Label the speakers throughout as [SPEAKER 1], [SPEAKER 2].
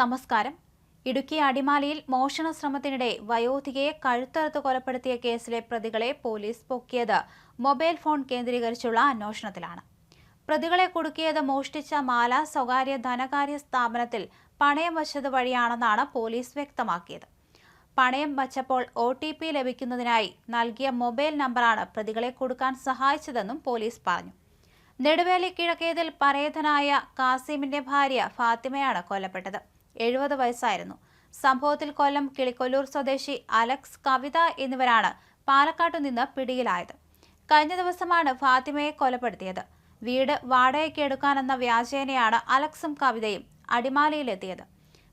[SPEAKER 1] നമസ്കാരം. ഇടുക്കി അടിമാലിയിൽ മോഷണ ശ്രമത്തിനിടെ വയോധികയെ കഴുത്തറുത്ത് കൊലപ്പെടുത്തിയ കേസിലെ പ്രതികളെ പോലീസ് പൊക്കിയത് മൊബൈൽ ഫോൺ കേന്ദ്രീകരിച്ചുള്ള അന്വേഷണത്തിലാണ്. പ്രതികളെ കുടുക്കിയത് മോഷ്ടിച്ച മാല സ്വകാര്യ ധനകാര്യ സ്ഥാപനത്തിൽ പണയം വച്ചത് വഴിയാണെന്നാണ് പോലീസ് വ്യക്തമാക്കിയത്. പണയം വച്ചപ്പോൾ ഒ ടി പി ലഭിക്കുന്നതിനായി നൽകിയ മൊബൈൽ നമ്പറാണ് പ്രതികളെ കൊടുക്കാൻ സഹായിച്ചതെന്നും പോലീസ് പറഞ്ഞു. നെടുവേലി കിഴക്കേതിൽ പരേതനായ കാസിമിന്റെ ഭാര്യ ഫാത്തിമയാണ് കൊല്ലപ്പെട്ടത്. എഴുപത് വയസ്സായിരുന്നു. സംഭവത്തിൽ കൊല്ലം കിളിക്കൊല്ലൂർ സ്വദേശി അലക്സ് കവിത എന്നിവരാണ് പാലക്കാട്ടു നിന്ന് പിടിയിലായത്. കഴിഞ്ഞ ദിവസമാണ് ഫാത്തിമയെ കൊലപ്പെടുത്തിയത്. വീട് വാടകയ്ക്ക് എടുക്കാനെന്ന വ്യാജേനയാണ് അലക്സും കവിതയും അടിമാലിയിലെത്തിയത്.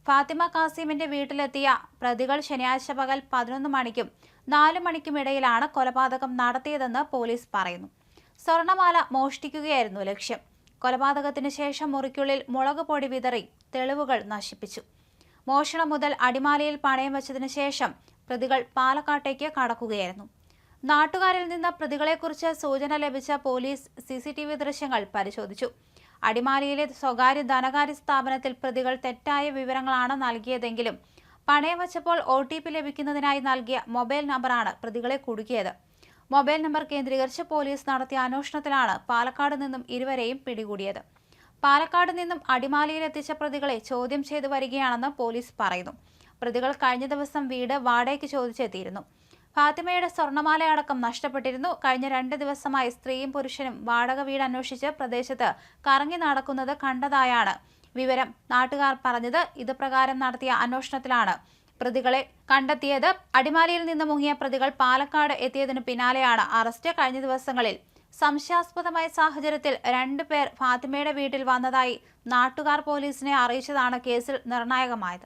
[SPEAKER 1] ഫാത്തിമ കാസിമിന്റെ വീട്ടിലെത്തിയ പ്രതികൾ ശനിയാഴ്ച പകൽ പതിനൊന്ന് മണിക്കും നാല് മണിക്കും ഇടയിലാണ് കൊലപാതകം നടത്തിയതെന്ന് പോലീസ് പറയുന്നു. സ്വർണമാല മോഷ്ടിക്കുകയായിരുന്നു ലക്ഷ്യം. കൊലപാതകത്തിന് ശേഷം മുറിക്കുള്ളിൽ മുളക് പൊടി വിതറി തെളിവുകൾ നശിപ്പിച്ചു. മോഷണം മുതൽ അടിമാലിയിൽ പണയം വെച്ചതിന് ശേഷം പ്രതികൾ പാലക്കാട്ടേക്ക് കടക്കുകയായിരുന്നു. നാട്ടുകാരിൽ നിന്ന് പ്രതികളെക്കുറിച്ച് സൂചന ലഭിച്ച police C C T V ദൃശ്യങ്ങൾ പരിശോധിച്ചു. അടിമാലിയിലെ സ്വകാര്യ ധനകാര്യ സ്ഥാപനത്തിൽ പ്രതികൾ തെറ്റായ വിവരങ്ങളാണ് നൽകിയതെങ്കിലും പണയം വച്ചപ്പോൾ ഒ ടി പി ലഭിക്കുന്നതിനായി നൽകിയ മൊബൈൽ നമ്പറാണ് പ്രതികളെ കുടുക്കിയത്. മൊബൈൽ നമ്പർ കേന്ദ്രീകരിച്ച് പോലീസ് നടത്തിയ അന്വേഷണത്തിലാണ് പാലക്കാട് നിന്നും ഇരുവരെയും പിടികൂടിയത്. പാലക്കാട് നിന്നും അടിമാലിയിലെത്തിച്ച പ്രതികളെ ചോദ്യം ചെയ്തു വരികയാണെന്ന് പോലീസ് പറയുന്നു. പ്രതികൾ കഴിഞ്ഞ ദിവസം വീട് വാടകയ്ക്ക് ചോദിച്ചെത്തിയിരുന്നു. ഫാത്തിമയുടെ സ്വർണമാലയടക്കം നഷ്ടപ്പെട്ടിരുന്നു. കഴിഞ്ഞ രണ്ട് ദിവസമായി സ്ത്രീയും പുരുഷനും വാടക വീട് അന്വേഷിച്ച് പ്രദേശത്ത് കറങ്ങി നടക്കുന്നത് കണ്ടതായാണ് വിവരം. നാട്ടുകാർ പറഞ്ഞത് ഇത് പ്രകാരം നടത്തിയ അന്വേഷണത്തിലാണ് പ്രതികളെ കണ്ടെത്തിയത് അടിമാലിയിൽ നിന്ന് മുങ്ങിയ പ്രതികൾ പാലക്കാട് എത്തിയതിനു പിന്നാലെയാണ് അറസ്റ്റ് കഴിഞ്ഞ ദിവസങ്ങളിൽ. സംശയാസ്പദമായ സാഹചര്യത്തിൽ രണ്ടു പേർ ഫാത്തിമയുടെ വീട്ടിൽ വന്നതായി നാട്ടുകാർ പോലീസിനെ അറിയിച്ചതാണ് കേസിൽ നിർണായകമായത്.